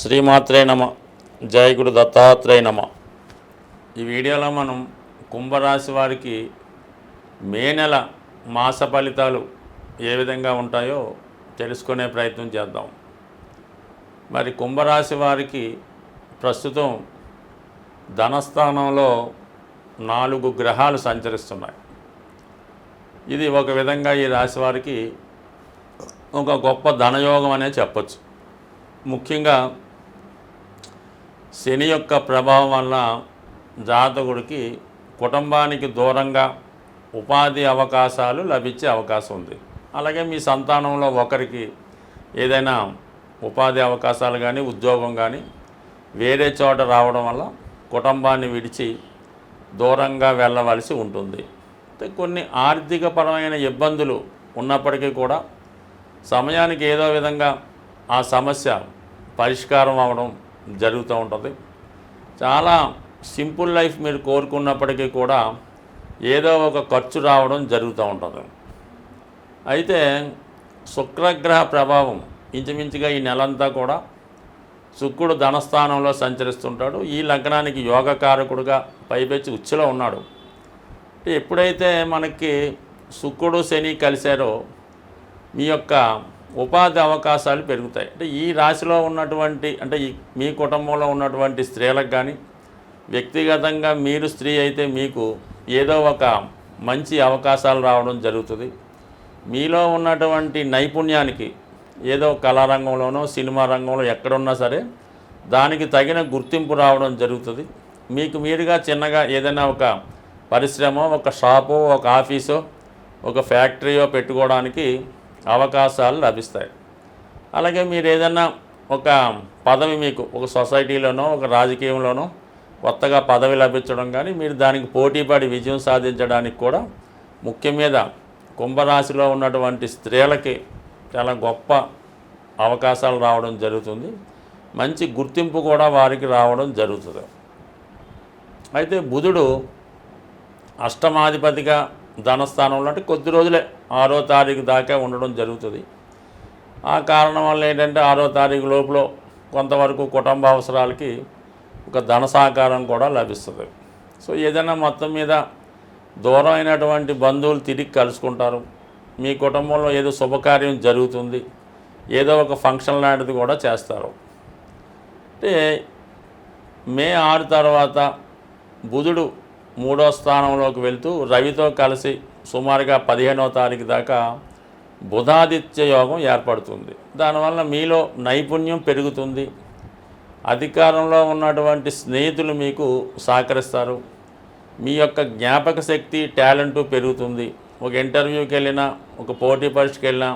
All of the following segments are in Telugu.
శ్రీమాత్రే నమ జయగుడు దత్తాత్రేయ నమ. ఈ వీడియోలో మనం కుంభరాశి వారికి మే నెల మాస ఫలితాలు ఏ విధంగా ఉంటాయో తెలుసుకునే ప్రయత్నం చేద్దాం. మరి కుంభరాశి వారికి ప్రస్తుతం ధనస్థానంలో నాలుగు గ్రహాలు సంచరిస్తున్నాయి. ఇది ఒక విధంగా ఈ రాశి వారికి ఒక గొప్ప ధనయోగం అనే చెప్పచ్చు. ముఖ్యంగా శని యొక్క ప్రభావం వల్ల జాతకుడికి కుటుంబానికి దూరంగా ఉపాధి అవకాశాలు లభించే అవకాశం ఉంది. అలాగే మీ సంతానంలో ఒకరికి ఏదైనా ఉపాధి అవకాశాలు కానీ ఉద్యోగం కానీ వేరే చోట రావడం వల్ల కుటుంబాన్ని విడిచి దూరంగా వెళ్ళవలసి ఉంటుంది. అయితే కొన్ని ఆర్థికపరమైన ఇబ్బందులు ఉన్నప్పటికీ కూడా సమయానికి ఏదో విధంగా ఆ సమస్య పరిష్కారం అవ్వడం జరుగుతూ ఉంటుంది. చాలా సింపుల్ లైఫ్ మీరు కోరుకున్నప్పటికీ కూడా ఏదో ఒక ఖర్చు రావడం జరుగుతూ ఉంటుంది. అయితే శుక్రగ్రహ ప్రభావం ఇంచుమించుగా ఈ నెలంతా కూడా శుక్రుడు ధనస్థానంలో సంచరిస్తుంటాడు. ఈ లగ్నానికి యోగకారకుడుగా పైపెచ్చి ఉచ్చులో ఉన్నాడు. ఎప్పుడైతే మనకి శుక్రుడు శని కలిశారో మీ యొక్క ఉపాధి అవకాశాలు పెరుగుతాయి. అంటే ఈ రాశిలో ఉన్నటువంటి అంటే ఈ మీ కుటుంబంలో ఉన్నటువంటి స్త్రీలకు కానీ వ్యక్తిగతంగా మీరు స్త్రీ అయితే మీకు ఏదో ఒక మంచి అవకాశాలు రావడం జరుగుతుంది. మీలో ఉన్నటువంటి నైపుణ్యానికి ఏదో కళారంగంలోనో సినిమా రంగంలో ఎక్కడున్నా సరే దానికి తగిన గుర్తింపు రావడం జరుగుతుంది. మీకు మీరుగా చిన్నగా ఏదైనా ఒక పరిశ్రమ ఒక షాపు ఒక ఆఫీసో ఒక ఫ్యాక్టరీయో పెట్టుకోవడానికి అవకాశాలు లభిస్తాయి. అలాగే మీరు ఏదైనా ఒక పదవి మీకు ఒక సొసైటీలోనో ఒక రాజకీయంలోనో కొత్తగా పదవి లభించడం కానీ మీరు దానికి పోటీపడి విజయం సాధించడానికి కూడా ముఖ్యం మీద కుంభరాశిలో ఉన్నటువంటి స్త్రీలకి చాలా గొప్ప అవకాశాలు రావడం జరుగుతుంది. మంచి గుర్తింపు కూడా వారికి రావడం జరుగుతుంది. అయితే బుధుడు అష్టమాధిపతిగా ధనస్థానంలో అంటే కొద్ది రోజులే ఆరో తారీఖు దాకా ఉండడం జరుగుతుంది. ఆ కారణం వల్ల ఏంటంటే ఆరో తారీఖు లోపల కొంతవరకు కుటుంబ అవసరాలకి ఒక ధన సహకారం కూడా లభిస్తుంది. సో ఏదైనా మొత్తం మీద దూరం అయినటువంటి బంధువులు తిరిగి కలుసుకుంటారు. మీ కుటుంబంలో ఏదో శుభకార్యం జరుగుతుంది. ఏదో ఒక ఫంక్షన్ లాంటిది కూడా చేస్తారు. అంటే మే ఆరు తర్వాత బుధుడు మూడో స్థానంలోకి వెళ్తూ రవితో కలిసి సుమారుగా పదిహేనో తారీఖు దాకా బుధాదిత్య యోగం ఏర్పడుతుంది. దానివల్ల మీలో నైపుణ్యం పెరుగుతుంది. అధికారంలో ఉన్నటువంటి స్నేహితులు మీకు సహకరిస్తారు. మీ యొక్క జ్ఞాపక శక్తి టాలెంటు పెరుగుతుంది. ఒక ఇంటర్వ్యూకి వెళ్ళినా ఒక పోటీ పరీక్షకి వెళ్ళినా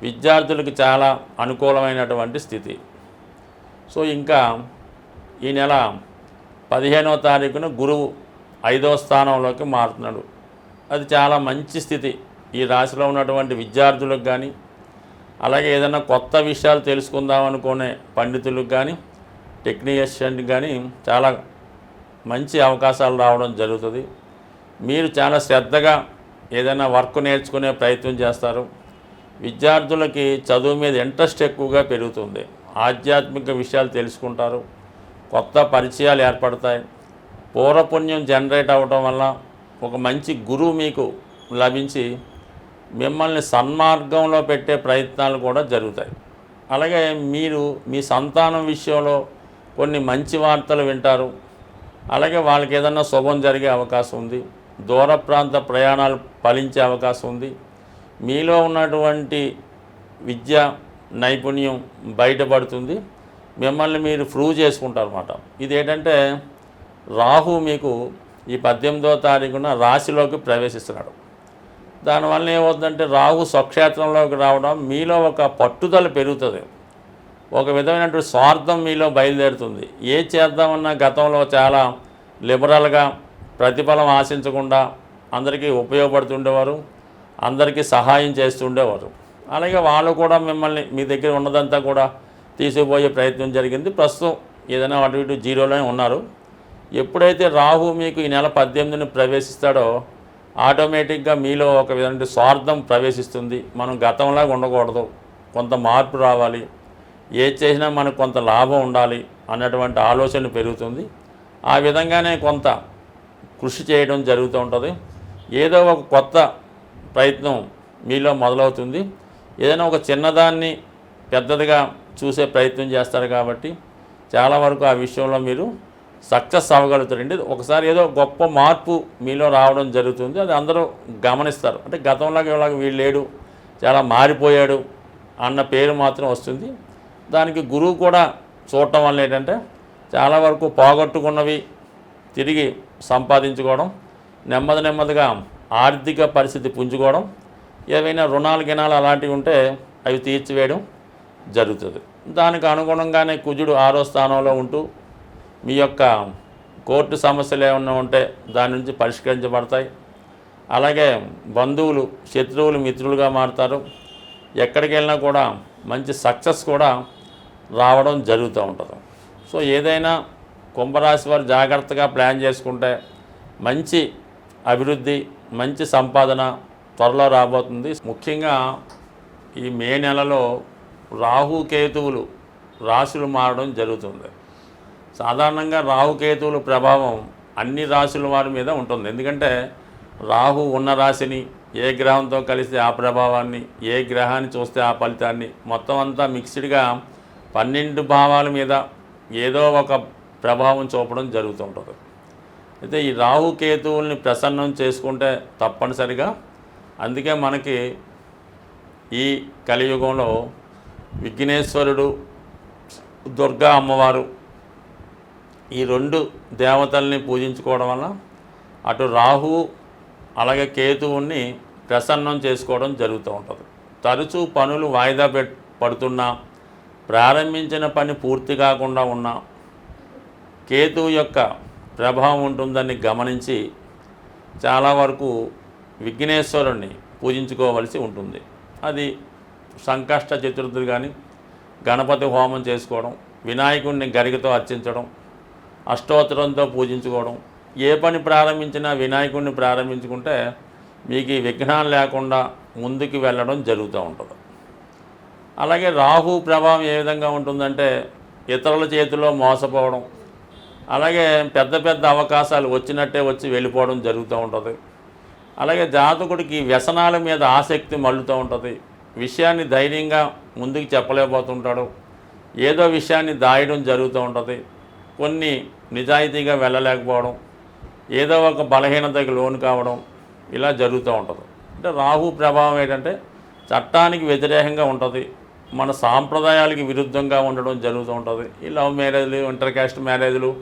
విద్యార్థులకు చాలా అనుకూలమైనటువంటి స్థితి. సో ఇంకా ఈ నెల పదిహేనో తారీఖున గురువు ఐదవ స్థానంలోకి మారుతున్నాడు. అది చాలా మంచి స్థితి. ఈ రాశిలో ఉన్నటువంటి విద్యార్థులకు కానీ అలాగే ఏదైనా కొత్త విషయాలు తెలుసుకుందాం అనుకునే పండితులకు కానీ టెక్నీషియన్కి కానీ చాలా మంచి అవకాశాలు రావడం జరుగుతుంది. మీరు చాలా శ్రద్ధగా ఏదైనా వర్క్ నేర్చుకునే ప్రయత్నం చేస్తారు. విద్యార్థులకి చదువు మీద ఇంట్రెస్ట్ ఎక్కువగా పెరుగుతుంది. ఆధ్యాత్మిక విషయాలు తెలుసుకుంటారు. కొత్త పరిచయాలు ఏర్పడతాయి. పూర్వపుణ్యం జనరేట్ అవ్వటం వల్ల ఒక మంచి గురువు మీకు లభించి మిమ్మల్ని సన్మార్గంలో పెట్టే ప్రయత్నాలు కూడా జరుగుతాయి. అలాగే మీరు మీ సంతానం విషయంలో కొన్ని మంచి వార్తలు వింటారు. అలాగే వాళ్ళకి ఏదన్నా శుభం జరిగే అవకాశం ఉంది. దూర ప్రాంత ప్రయాణాలు ఫలించే అవకాశం ఉంది. మీలో ఉన్నటువంటి విద్య నైపుణ్యం బయటపడుతుంది. మిమ్మల్ని మీరు ప్రూవ్ చేసుకుంటారు అన్నమాట. ఇది ఏంటంటే రాహు మీకు ఈ పద్దెనిమిదో తారీఖున రాశిలోకి ప్రవేశిస్తున్నాడు. దానివల్ల ఏమవుతుందంటే రాహు స్వక్షేత్రంలోకి రావడం మీలో ఒక పట్టుదల పెరుగుతుంది. ఒక విధమైనటువంటి స్వార్థం మీలో బయలుదేరుతుంది. ఏ చేద్దామన్నా గతంలో చాలా లిబరల్గా ప్రతిఫలం ఆశించకుండా అందరికీ ఉపయోగపడుతుండేవారు అందరికీ సహాయం చేస్తుండేవారు. అలాగే వాళ్ళు కూడా మిమ్మల్ని మీ దగ్గర ఉన్నదంతా కూడా తీసుకుపోయే ప్రయత్నం జరిగింది. ప్రస్తుతం ఏదైనా అటు ఇటు జీరోలోనే ఉన్నారు. ఎప్పుడైతే రాహు మీకు ఈ నెల పద్దెనిమిదిని ప్రవేశిస్తాడో ఆటోమేటిక్గా మీలో ఒక విధంగా స్వార్థం ప్రవేశిస్తుంది. మనం గతంలాగా ఉండకూడదు. కొంత మార్పు రావాలి. ఏది చేసినా మనకు కొంత లాభం ఉండాలి అన్నటువంటి ఆలోచన పెరుగుతుంది. ఆ విధంగానే కొంత కృషి చేయడం జరుగుతూ ఉంటుంది. ఏదో ఒక కొత్త ప్రయత్నం మీలో మొదలవుతుంది. ఏదైనా ఒక చిన్నదాన్ని పెద్దదిగా చూసే ప్రయత్నం చేస్తారు కాబట్టి చాలా వరకు ఆ విషయంలో మీరు సక్సెస్ అవ్వగలుగుతారండి. ఒకసారి ఏదో గొప్ప మార్పు మీలో రావడం జరుగుతుంది. అది అందరూ గమనిస్తారు. అంటే గతంలాగా ఇలాగా వీళ్ళు లేడు చాలా మారిపోయాడు అన్న పేరు మాత్రం వస్తుంది. దానికి గురువు కూడా చూడటం వల్ల ఏంటంటే చాలా వరకు పోగొట్టుకున్నవి తిరిగి సంపాదించుకోవడం నెమ్మది నెమ్మదిగా ఆర్థిక పరిస్థితి పుంజుకోవడం ఏవైనా రుణాలు గినాలు అలాంటివి ఉంటే అవి తీర్చివేయడం జరుగుతుంది. దానికి అనుగుణంగానే కుజుడు ఆరో స్థానంలో ఉంటూ మీ యొక్క కోర్టు సమస్యలు ఏమన్నా ఉంటే దాని నుంచి పరిష్కరించబడతాయి. అలాగే బంధువులు శత్రువులు మిత్రులుగా మారుతారు. ఎక్కడికి వెళ్ళినా కూడా మంచి సక్సెస్ కూడా రావడం జరుగుతూ ఉంటుంది. సో ఏదైనా కుంభరాశి వారు జాగ్రత్తగా ప్లాన్ చేసుకుంటే మంచి అభివృద్ధి మంచి సంపాదన త్వరలో రాబోతుంది. ముఖ్యంగా ఈ మే నెలలో రాహుకేతువులు రాశులు మారడం జరుగుతుంది. సాధారణంగా రాహుకేతువుల ప్రభావం అన్ని రాశుల వారి మీద ఉంటుంది. ఎందుకంటే రాహు ఉన్న రాశిని ఏ గ్రహంతో కలిస్తే ఆ ప్రభావాన్ని ఏ గ్రహాన్ని చూస్తే ఆ ఫలితాన్ని మొత్తం అంతా మిక్స్డ్గా పన్నెండు భావాల మీద ఏదో ఒక ప్రభావం చూపడం జరుగుతుంటుంది అయితే ఈ రాహుకేతువుల్ని ప్రసన్నం చేసుకుంటే తప్పనిసరిగా అందుకే మనకి ఈ కలియుగంలో విఘ్నేశ్వరుడు దుర్గా అమ్మవారు ఈ రెండు దేవతల్ని పూజించుకోవడం వల్ల అటు రాహు అలాగే కేతువుని ప్రసన్నం చేసుకోవడం జరుగుతూ ఉంటుంది. తరచూ పనులు వాయిదా పెట్ పడుతున్నా ప్రారంభించిన పని పూర్తి కాకుండా ఉన్నా కేతువు యొక్క ప్రభావం ఉంటుందని గమనించి చాలా వరకు విఘ్నేశ్వరుణ్ణి పూజించుకోవలసి ఉంటుంది. అది సంకష్ట చతుర్థులు కానీ గణపతి హోమం చేసుకోవడం వినాయకుడిని గరికతో అర్చించడం అష్టోత్తరంతో పూజించుకోవడం. ఏ పని ప్రారంభించినా వినాయకుడిని ప్రారంభించుకుంటే మీకు ఈ విఘ్నాలు లేకుండా ముందుకు వెళ్ళడం జరుగుతూ ఉంటుంది. అలాగే రాహు ప్రభావం ఏ విధంగా ఉంటుందంటే ఇతరుల చేతిలో మోసపోవడం. అలాగే పెద్ద పెద్ద అవకాశాలు వచ్చినట్టే వచ్చి వెళ్ళిపోవడం జరుగుతూ ఉంటుంది. అలాగే జాతకుడికి వ్యసనాల మీద ఆసక్తి మళ్ళుతూ ఉంటుంది. విషయాన్ని ధైర్యంగా ముందుకు చెప్పలేకపోతుంటాడు. ఏదో విషయాన్ని దాయడం జరుగుతూ ఉంటుంది. కొన్ని నిజాయితీగా వెళ్ళలేకపోవడం ఏదో ఒక బలహీనతకి లోను కావడం ఇలా జరుగుతూ ఉంటుంది. అంటే రాహు ప్రభావం ఏంటంటే చట్టానికి వ్యతిరేకంగా ఉంటుంది మన సాంప్రదాయాలకి విరుద్ధంగా ఉండడం జరుగుతూ ఉంటుంది. ఈ లవ్ మ్యారేజ్లు ఇంటర్ క్యాస్ట్ మ్యారేజ్లు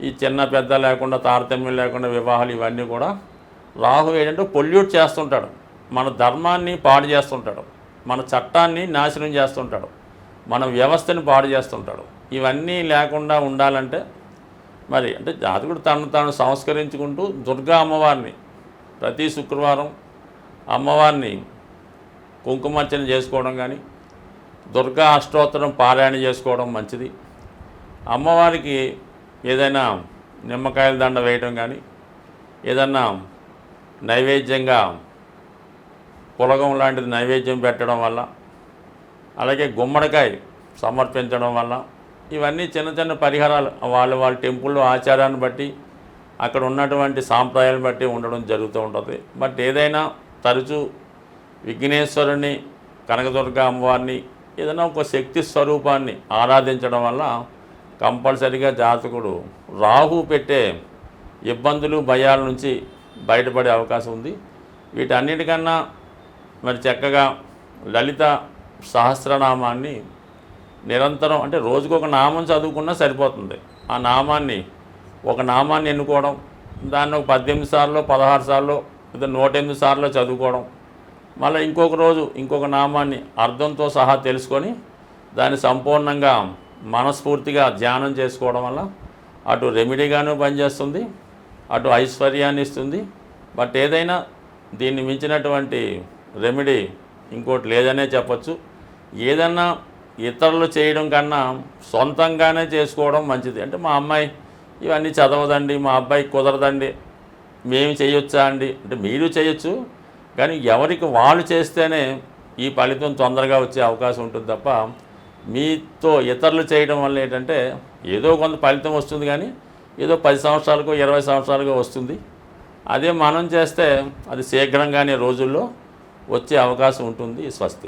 ఈ చిన్న పెద్ద లేకుండా తారతమ్యం లేకుండా వివాహాలు ఇవన్నీ కూడా రాహు ఏంటంటే పొల్యూట్ చేస్తుంటాడు. మన ధర్మాన్ని పాడు చేస్తుంటాడు. మన చట్టాన్ని నాశనం చేస్తుంటాడు. మన వ్యవస్థని పాడు చేస్తుంటాడు. ఇవన్నీ లేకుండా ఉండాలంటే మరి అంటే జాతకుడు తను తాను సంస్కరించుకుంటూ దుర్గా అమ్మవారిని ప్రతి శుక్రవారం అమ్మవారిని కుంకుమార్చన చేసుకోవడం కానీ దుర్గా అష్టోత్తరం పారాయణ చేసుకోవడం మంచిది. అమ్మవారికి ఏదైనా నిమ్మకాయల దండ వేయటం కానీ ఏదన్నా నైవేద్యంగా పులగం లాంటిది నైవేద్యం పెట్టడం వల్ల అలాగే గుమ్మడికాయ సమర్పించడం వల్ల ఇవన్నీ చిన్న చిన్న పరిహారాలు. వాళ్ళ వాళ్ళ టెంపుల్లో ఆచారాన్ని బట్టి అక్కడ ఉన్నటువంటి సాంప్రదాయాలను బట్టి ఉండడం జరుగుతూ ఉంటుంది. బట్ ఏదైనా తరచూ విఘ్నేశ్వరుని కనకదుర్గ అమ్మవారిని ఏదైనా ఒక శక్తి స్వరూపాన్ని ఆరాధించడం వల్ల కంపల్సరిగా జాతకుడు రాహు పెట్టే ఇబ్బందులు భయాల నుంచి బయటపడే అవకాశం ఉంది. వీటన్నిటికన్నా మరి చక్కగా లలిత సహస్రనామాన్ని నిరంతరం అంటే రోజుకు ఒక నామం చదువుకున్నా సరిపోతుంది. ఆ నామాన్ని ఒక నామాన్ని ఎన్నుకోవడం దాన్ని ఒక పద్దెనిమిది సార్లు పదహారు సార్లు లేదా నూట ఎనిమిది సార్లు చదువుకోవడం మళ్ళీ ఇంకొక రోజు ఇంకొక నామాన్ని అర్థంతో సహా తెలుసుకొని దాన్ని సంపూర్ణంగా మనస్ఫూర్తిగా ధ్యానం చేసుకోవడం వల్ల అటు రెమెడీగాను పనిచేస్తుంది అటు ఐశ్వర్యాన్ని ఇస్తుంది. బట్ ఏదైనా దీన్ని మించినటువంటి రెమెడీ ఇంకోటి లేదనే చెప్పచ్చు. ఏదన్నా ఇతరులు చేయడం కన్నా సొంతంగానే చేసుకోవడం మంచిది. అంటే మా అమ్మాయి ఇవన్నీ చదవదండి మా అబ్బాయి కుదరదండి మేము చేయొచ్చా అండి? అంటే మీరు చేయొచ్చు కానీ ఎవరికి వాళ్ళు చేస్తేనే ఈ ఫలితం తొందరగా వచ్చే అవకాశం ఉంటుంది తప్ప మీతో ఇతరులు చేయడం వల్ల ఏంటంటే ఏదో కొంత ఫలితం వస్తుంది కానీ ఏదో పది సంవత్సరాలకు ఇరవై సంవత్సరాలకు వస్తుంది. అదే మనం చేస్తే అది శీఘ్రంగానే రోజుల్లో వచ్చే అవకాశం ఉంటుంది స్వస్తి.